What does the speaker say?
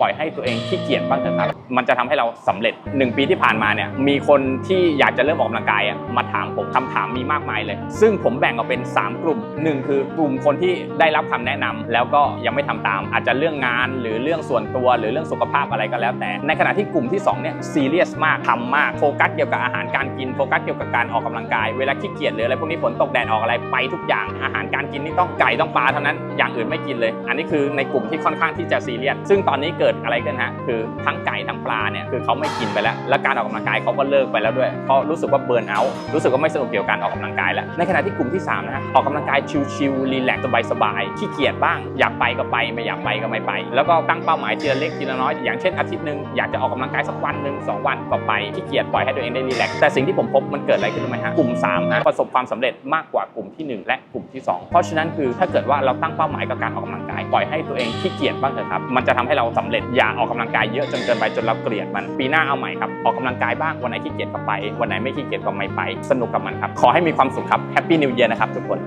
ปล่อยให้ตัวเองขี้เกียจบ้างเถอะครับ มันจะทำให้เราสำเร็จ 1 ปีที่ผ่านมาเนี่ย มีคนที่อยากจะเริ่มออกกำลังกายอะมาถามผมคำถามมีมากมายเลย ซึ่งผมแบ่งออกเป็น 3 กลุ่ม 1 คือกลุ่มคนที่ได้รับคำแนะนำแล้วก็ยังไม่ทำตาม อาจจะเรื่องงานหรือเรื่องส่วนตัวหรือเรื่องสุขภาพอะไรก็แล้วแต่ ในขณะที่กลุ่มที่2เนี่ยซีเรียสมากทำมากโฟกัสเกี่ยวกับอาหารการกินโฟกัสเกี่ยวกับการออกกำลังกาย เวลาขี้เกียจหรืออะไรพวกนี้ฝนตกแดดออกอะไรไปทุกอย่างอาหารการกินนี่ต้องไก่ต้องปลาเท่านั้นอย่างอื่นไม่กินเลย อันนี้คือในกลุ่มที่ค่อนข้างที่จะซีเรียสซึ่งตอนนี้เกิดอะไรขึ้นฮะคือทั้งไก่ทั้งปลาเนี่ยคือเขาไม่กินไปแล้ว และการออกกำลังกายเขาก็เลิกไปแล้วด้วยเพราะรู้สึกว่าเบิร์นเอาท์รู้สึกว่าไม่สนุกเกี่ยวกับการออกกำลังกายแล้วในขณะที่กลุ่มที่3นะฮะออกกำลังกายชิลๆรีแลกซ์สบายๆขี้เกียจบ้าง อยากไปก็ไปไม่อยากไปก็ไม่ไป แล้วก็ตั้งเป้าหมายทีละเล็กทีละน้อยอย่างเช่นอาทิตย์หนึ่งอยากจะออกกำลังกายสักวันหนึ่งสองวันก็ไปขี้เกียจปล่อยให้ตัวเองได้รีแลกซ์แต่สิ่งที่ผมพบมันเกิดอะไรขึ้นรู้ไหมฮะกลุ่ม3นะประสบความสำเร็จมากกว่ากลุ่มทีหนึ่งและกลุ่มที่สองเพราะฉะนั้นคือถ้าเกิดว่าเราตั้งเป้าหมายกับการออกกำลังกาย ปล่อยให้ตัวเองขี้เกียจบ้างเถอะครับมันจะทำให้เราสำเร็จอย่าออกกำลังกายเยอะจนเกินไปจนเราเกลียดมันปีหน้าเอาใหม่ครับออกกำลังกายบ้างวันไหนขี้เกียจก็ไป วันไหนไม่ขี้เกียจก็ไม่ไป สนุกกับมันครับขอให้มีความสุขครับแฮปปี้นิวเยียร์นะครับทุกคน